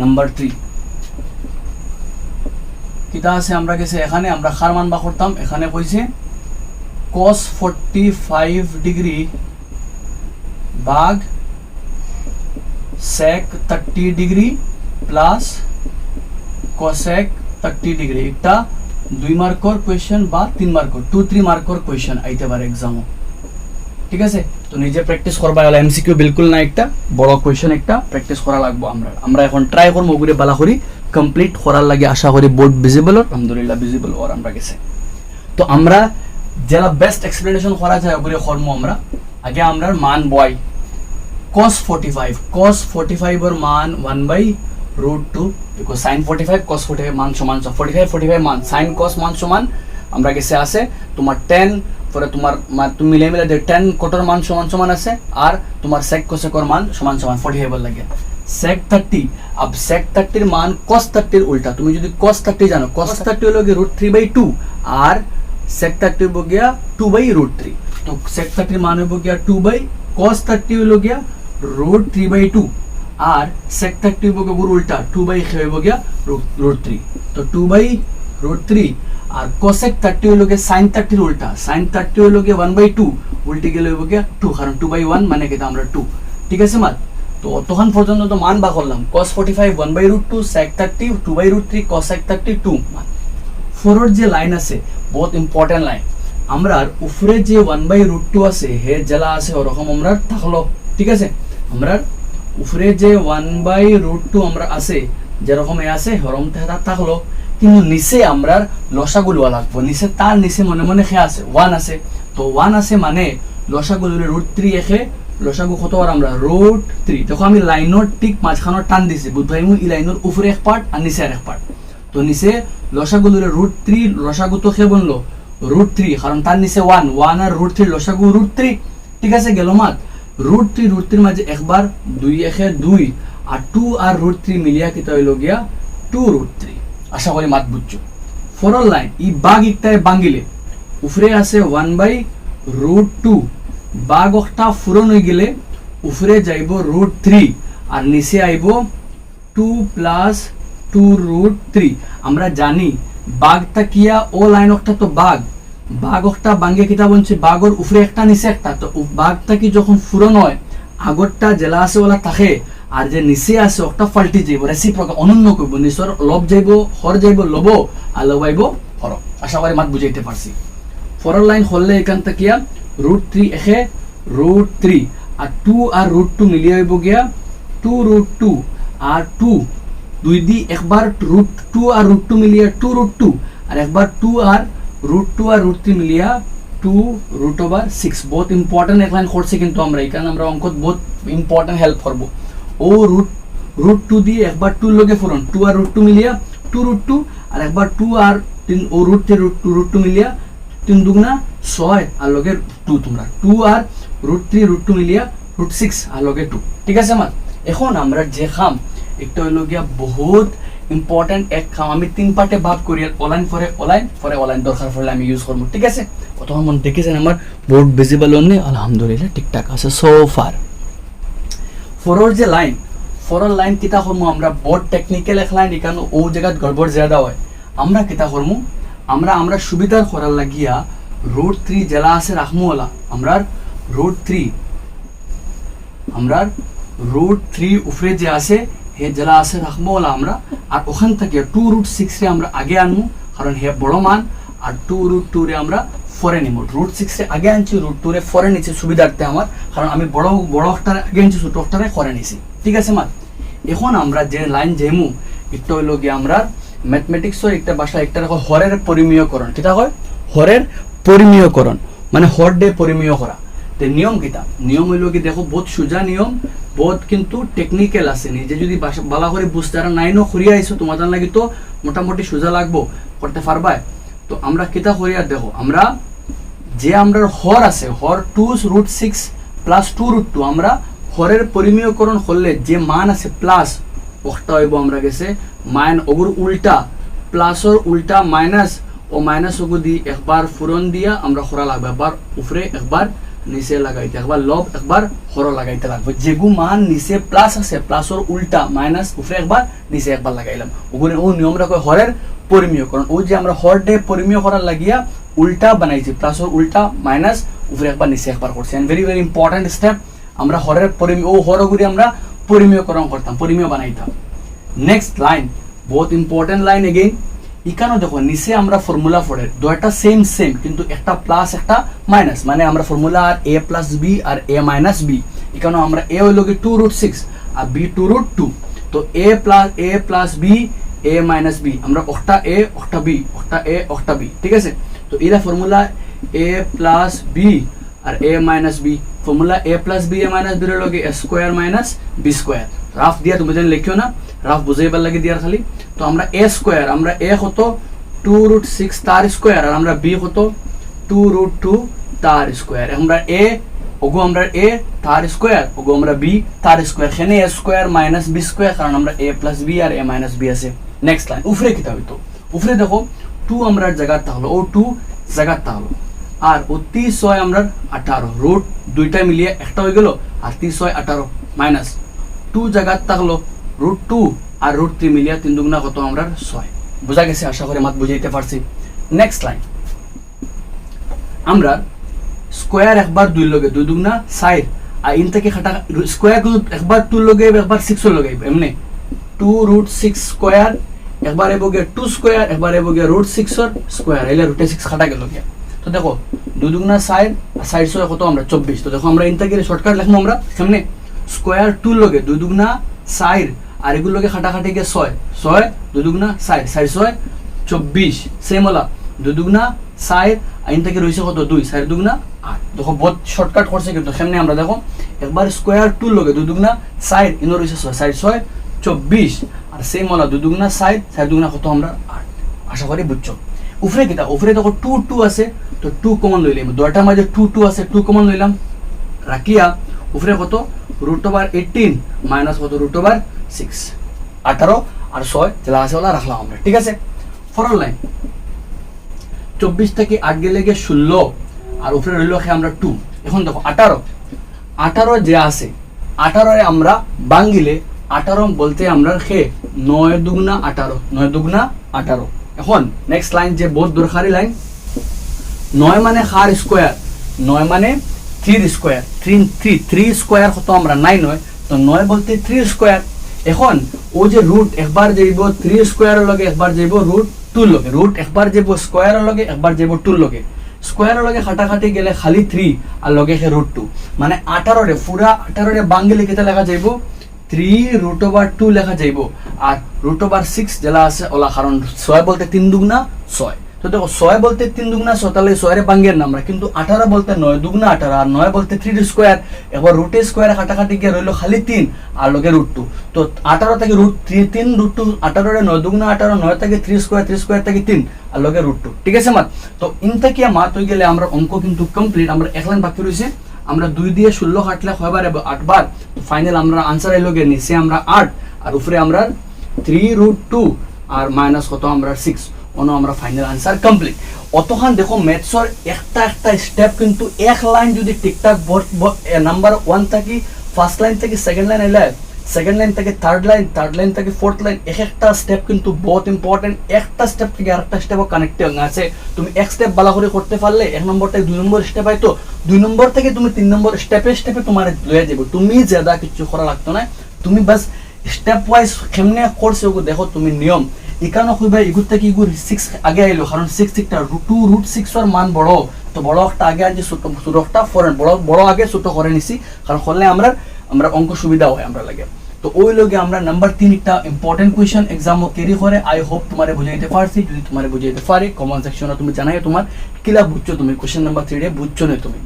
Number three কিতা আছে? আমরা গেছে এখানে, আমরা খার মান বা করতাম। এখানে কইছে, cos 45 ডিগ্রি বাঘ sec 30 degree plus cosec 30 degree একটা দুই মার্কর কোয়েশ্চেন বা তিন মার্কর টু থ্রি মার্কর কোয়েশ্চেন আইতে পারে এক্সামও ঠিক আছে? তো নিজে প্র্যাকটিস করবা হলে এমসিকিউ বিলকুল না একটা, বড় কোয়েশ্চেন একটা প্র্যাকটিস করা লাগবো আমরা। আমরা এখন ট্রাই করব ওগুলো বালা করি কমপ্লিট করার লাগে আশা করি বোর্ড ভিজিবল আলহামদুলিল্লাহ ভিজিবল ওর, আমরা গেছে। তো আমরা যারা বেস্ট এক্সপ্লেনেশন করা যায় ওগুলো কর্ম আমরা। আগে আমরা মান বয়, cos 45 cos 45 এর মান 1 by root two because sine 45 cos 45 মান সমান 45 45 মান সাইন cos মান সমান, আমরা গেছে আছে তোমার 10 পরে তোমার তুমি মিলে মিলে দেখ 10 কোটর মান সমান সমান আছে আর তোমার cosec এর মান সমান সমান 45 এর লাগে। 30 अब sec 30 এর মান 30 এর উল্টা। তুমি যদি cos 30 জানো cos 30 হলো কি রুট 3 বাই 2 আর sec 30 হলো গিয়া 2 বাই রুট 3 তো 30 এর মান হলো গিয়া 2 বাই cos 30 হলো গিয়া রুট 3 বাই 2 আর sec 30 হলো গিয়া উল্টা 2 বাই হইব গিয়া রুট 3 তো 2 বাই রুট 3 আর cosec 30 হলো গিয়া 30 এর উল্টা। sin 30 হলো গিয়া 1 বাই 2 উল্টে গেলে হইব গিয়া 2 কারণ 2 বাই 1 মানে কি আমরা 2 ঠিক আছে, মাত? তো তখন পর্যন্ত তো মান বা করলাম। cos 45 1 by root 2 sec 30 2 by root 3 cosec 30 2 মান ফোরর যে লাইন আছে, বহুত ইম্পর্টেন্ট লাইন আমরা উপরে যে ওয়ান বাই রুট টু আছে, হে জেলা আছে, ওরকম আমরা থাকল। ঠিক আছে? আমরা উপরে যে ওয়ান বাই রুট টু আমরা আছে, যেরকম এ আছে হরম থাকল। কিন্তু নিচে আমরা লসাগুলো লাগবো। নিচে তার নিচে মনে মনে খে আছে ওয়ান আছে। তো ওয়ান আছে মানে লসাগুলো রুট থ্রি এখে লসাগু কত আর আমরা? রুট থ্রি দেখো আমি লাইনের ঠিক মাঝখানের টান দিছি। বুধবাই ই লাইনের উপরে এক পার্ট আর নিচে এক পার্ট তো নিচে লসাগু দিলে রুট থ্রি লসাগু তো খেয়ে বলল রুট থ্রি কারণ তার নিচে ওয়ান ওয়ান আর রুট থ্রি লসাগু রুট থ্রি ঠিক আছে, গেল মাত। রুট থ্রি রুট থ্রির মাঝে একবার দুই একে দুই। আর টু আর রুট থ্রি মিলিয়া কিতা হইল গিয়া? টু রুট থ্রি আশা করি মাত বুঝছ। ফরল লাইন, ই বাঘ ইকটায় বাঙ্গিলে। উফরে আছে ওয়ান বাই রুট টু। বাঘ একটা ফুরন হয়ে গেলে উফরে যাইব রুট থ্রি, আর নিচে আইব two plus two root three. আমরা জানি বাঘটা কিয়া, ও লাইন একটা তো বাঘ। বাঘ একটা বাঙ্গে কিতা বলছে বাঘর উফরে একটা, নিচে একটা। তো বাঘটা কি যখন ফুরন হয়, আগরটা জেলা আছে ওলা থাকে আর যে নিচে আছে একটা ফাল্টি যাইব রেসিপ্রক অনন্য করব নিচর লব যাইব হর যাইব, লব, আর লবাইব হর আশা করি মাত বুঝাইতে পারছি। ফরল লাইন হলে এখান থেকে রুট থ্রি এখে রুট থ্রি আর টু আর রুট টু মিলিয়ে হইব গিয়া টু রুট টু আর টু দুই দি একবার রুট টু আর রুট টু মিলিয়ে টু রুট টু আর একবার টু আর রুট টু আর রুট থ্রি মিলিয়া টু রুট ওভার সিক্স বহুত ইম্পর্টেন্ট এক লাইন করছি কিন্তু আমরা এখানে আমরা অঙ্কত বহুত ইম্পর্টেন্ট হেল্প করব। ও রুট রুট টু দিয়ে একবার টু লগে ফুরন টু আর রুট টু মিলিয়া টু রুট টু আর একবার টু আর তিন, ও root three root two root two মিলিয়া তিন দুগুনা ছয়, আর লগে টু তোমরা। টু আর রুট থ্রি রুট টু মিলিয়া রুট সিক্স আর লগে টু ঠিক আছে আমার এখন আমরা যে খাম একটা হইল গিয়া বহুত ইম্পর্টেন্ট এক খাম। আমি তিন পার্টে ভাগ করি অনলাইন পরে অনলাইন পরে অনলাইন দরকার পড়লে আমি ইউজ করব। ঠিক আছে? তখন মন দেখেছেন আমার বোর্ড ভিজিবল অন্য আলহামদুলিল্লাহ, ঠিকঠাক আছে সো ফার ফোরর যে লাইন ফোরর লাইন কিতা করমু আমরা বোর্ড টেকনিক্যাল এক লাইন এখানে ও জায়গাত গড়বড় জ্যাদা হয়। আমরা কিতা করমু আমরা আমরা সুবিধার করার লাগিয়া রোড থ্রি জেলা আছে রাখমুওয়ালা আমরা রোড থ্রি আমরা রোড থ্রি উপরে যে আছে হে জেলা আছে রাখবোলা আমরা। আর ওখান থেকে টু রুট সিক্স রে আমরা আগে আনব কারণ হে বড় মান আর টু রুট টু রে আমরা ফরে নিব রুট সিক্স আগে আনছি রুট টু রে ফরে নিচ্ছি সুবিধার্থে আমার, কারণ আমি বড় বড় অক্টারে আগে আনছি, ছোট অক্টারে করে নিছি ঠিক আছে, মা? এখন আমরা যে লাইন যেমু, একটা হইল গিয়ে আমরা ম্যাথমেটিক্সের একটা ভাষা, একটা হরের পরিমেয়করণ। কিটা হয় হরের পরিমেয়করণ। মানে হর ডে পরিমেয় করা। তে নিয়ম কিতা? নিয়ম হইল কি দেখো, বহুত সোজা নিয়ম, বহুত কিন্তু টেকনিক্যাল আছে। নিজে যদি বাসা- বালা করে বুঝতে আর নাইনও করিয়া আইছো, তোমাদের লাগি তো মোটামুটি সোজা লাগবো, করতে পারবাই। তো আমরা কিতা করিয়া দেখো, আমরা যে আমরা হর আছে, হর two root six plus two root two আমরা হরের পরিমেয়করণ করলে যে মান আছে প্লাস ওটা হইব আমরা গেছে, মাইন ওগুর উল্টা প্লাসর উল্টা মাইনাস ও মাইনাস ওগু দি একবার ফুরন দিয়া আমরা খরা লাগবে, একবার উপরে, একবার নিচে লাগাইতে, একবার লব, একবার হর লাগাইতে লাগবে। যেগু মান নিচে প্লাস আছে প্লাসর উল্টা মাইনাস উপরে একবার নিচে একবার লাগাইলাম। ওগুলো ও নিয়মটা কয় হরের পরিমেয় কারণ ও যে আমরা হর ডে পরিমেয় করার লাগিয়া উল্টা বানাইছি প্লাসর উল্টা মাইনাস উপরে একবার নিচে একবার করছি। And very very important step আমরা হরের পরিমেয় ও হরগুলি আমরা পরিমেয়করণ করতাম, পরিমেয় বানাইতাম। নেক্সট লাইন বহুত ইম্পর্টেন্ট লাইন এগেইন এখানেও দেখো, নিচে আমরা ফর্মুলা পড়ে দুটা সেম সেম কিন্তু একটা প্লাস একটা মাইনাস মানে আমরা ফর্মুলা আর এ প্লাস বি আর এ মাইনাস বি এখানেও আমরা এ হইল কি টু রুট সিক্স আর বি টু রুট টু তো A plus A plus B A minus B আমরা একটা এ একটা বি একটা এ একটা বি ঠিক আছে? তো এরা formula A plus B R A minus B formula A plus B A minus B লগে A square minus B square rough দিয়া, তুমি যেন লিখিও না রাফ বুঝাইবার লাগে দিয়ার খালি। তো আমরা এ স্কোয়ার আমরা এ কত? টু রুট সিক্স তার স্কোয়ার আর আমরা বি কত? টু রুট টু তার স্কোয়ার আমরা এ ওগো আমরা এ তার স্কোয়ার ওগো আমরা বি তার স্কোয়ার সেখানে A square minus B square কারণ আমরা এ প্লাস বি আর এ মাইনাস বি আছে। নেক্সট লাইন উফরে কিতা হইতো উফরে দেখো টু আমরা জায়গার তাহলো ও টু জায়গার তাহলো। আর ও তি ছয় আমরা আঠারো। রুট দুইটা মিলিয়ে একটা হয়ে গেল, আর তি ছয় আঠারো মাইনাস টু জায়গার থাকল রুট টু আর রুট থ্রি মিলিয়ে তিন দুগুণা কত আমরা ছয়। বোঝা গেছে? আশা করে মাত বুঝাইতে পারছি। নেক্সট লাইন আমরা স্কোয়ার একবার দুই লগে দুই দুগুণা সাইড আর ইন থেকে খাটা স্কোয়ার একবার টু লগে, একবার সিক্স লগে, এমনি। টু রুট সিক্স স্কোয়ার একবার এবো গিয়ে টু স্কোয়ার একবার এবো গিয়ে রুট সিক্সর স্কোয়ার এলে রুটে সিক্স খাটা গেল গিয়া। তো দেখো দুই দুগুণা সাইড সাইড ছয় কত আমরা? চব্বিশ। তো দেখো, আমরা ইন থেকে শর্টকাট লিখব আমরা সামনে স্কোয়ার টু লগে দুই সাইড আর এগুলো খাটাখাটি গিয়ে ছয়। ছয় দুই দুগুণা সাইড সাইড ছয়, চব্বিশ। সেম হলা। দুই দুগুণা সাইড আইন থেকে রয়েছে কত? দুই। সাইড দুগুণা আট দেখো, বহুত শর্টকাট করছে কিন্তু সামনে আমরা? দেখো একবার স্কোয়ার টু লগে দুই দুগুণা সাইড ইনো রয়েছে ছয়। সাইড ছয়, চব্বিশ। আর সেম হলা দুই দুগুণা সাইড সাইড দুগুণা কত আমরা আট আশা করি বুঝছ। উফরে কিতা? উফরে দেখো টু টু আছে, তো টু কমন লইলাম দুটার মাঝে টু টু আছে, টু কমন লইলাম রাখিয়া উফরে কত? রুট ওভার এইটিন মাইনাস কত? রুট ওভার সিক্স আঠারো আর ছয় যেটা আছে ওলা রাখলাম আমরা। ঠিক আছে? ফরল লাইন চব্বিশ থেকে আট গেলে গিয়ে ষোলো আর উপরে রইল খে আমরা টু এখন দেখো আঠারো আঠারো যে আছে আঠারোরে আমরা বাঙ্গিলে আঠারো বলতে আমরা খে, নয় দুগুনা আঠারো, নয় দুগুনা আঠারো। এখন নেক্সট লাইন যে বহুত দরকারি লাইন নয় মানে হার স্কোয়ার নয় মানে থ্রির square three three three square কত আমরা নাই নয়, তো নয় বলতে থ্রি স্কোয়ার এখন, ও যে রুট একবার যাইব থ্রি স্কোয়ারের লগে একবার যাইব রুট টুর লগে রুট একবার যাইব স্কোয়ারের লগে একবার যাইব টুর লগে। স্কোয়ারের লগে খাটাখাটি গেলে খালি থ্রি আর লগে সে রুট টু মানে আঠারোরে পুরা আঠারোরে বাঙ্গিলে কেটে লেখা যাইব থ্রি রুট ওভার টু লেখা যাইব। আর রুট ওভার সিক্স যেটা আছে, ওলা কারণ ছয় বলতে তিন দুগুনা ছয়। তো দেখো, ছয় বলতে তিন দুগুনা ছয়, তাহলে ছয়ের বাঙ্গের নাম কিন্তু আঠারো বলতে নয় দুগুনা আঠারো, আর নয় বলতে থ্রি স্কোয়ার এবার রুটে স্কোয়ারে কাটাকাটি গিয়ে রইল খালি তিন, আর লগে রুট টু তো আঠারো থেকে রুট থ্রি তিন রুট টু আঠারোরে নয় দুগুনা আঠারো, নয় থেকে থ্রি স্কোয়ার থ্রি স্কোয়ার থেকে তিন, আর লগে রুট টু ঠিক আছে, মাত? তো ইন থেকে মাত হয়ে গেলে আমরা অঙ্ক কিন্তু কমপ্লিট আমরা এক লাইন বাকি রয়েছে। আমরা দুই দিয়ে ষোলো কাটলে আট আটবার ফাইনাল আমরা আনসার এলো গিয়ে নিচে আমরা আট, আর উপরে আমরা থ্রি রুট টু আর মাইনাস কত আমরা সিক্স অন আমরা ফাইনাল আনসার কমপ্লিট অতখান দেখো ম্যাথসর একটা একটা স্টেপ কিন্তু এক লাইন যদি ঠিকঠাক নাম্বার ওয়ান থাকি ফার্স্ট লাইন থেকে সেকেন্ড লাইন এলে সেকেন্ড লাইন থেকে থার্ড লাইন থার্ড লাইন থেকে ফোর্থ লাইন এক একটা স্টেপ কিন্তু বহুত ইম্পর্টেন্ট একটা স্টেপ থেকে আরেকটা স্টেপও কানেক্টিং আছে তুমি এক স্টেপ বালা করে করতে পারলে, এক নম্বর থেকে দুই নম্বর স্টেপ হয়তো। দুই নম্বর থেকে তুমি তিন নম্বর স্টেপে স্টেপে তোমার লয়ে যাব। তুমি জাদা কিছু করা লাগতো না। তুমি বাস স্টেপ ওয়াইজ কেমনে করছে ওগুলো দেখো তুমি নিয়ম। এখানে কইবা এগুর থেকে এগুর সিক্স আগে আইলো, কারণ সিক্স একটা টু রুট সিক্সর মান বড়। তো বড় একটা আগে আনছি, ছোট ছোট একটা ফরেন বড় বড় আগে, ছোট করে নিছি। কারণ করলে আমরা আমরা অঙ্ক সুবিধা হয় আমরা লাগে। তো ওই লগে আমরা নাম্বার তিন একটা ইম্পর্টেন্ট কোয়েশন এক্সামও ক্যারি করে। আই হোপ তোমারে বুঝাইতে পারছি। যদি তোমার বুঝাইতে পারি কমেন্ট সেকশনে তুমি জানাই তোমার। কিলা বুঝছ তুমি? কোয়েশন নাম্বার থ্রি বুঝছ না তুমি?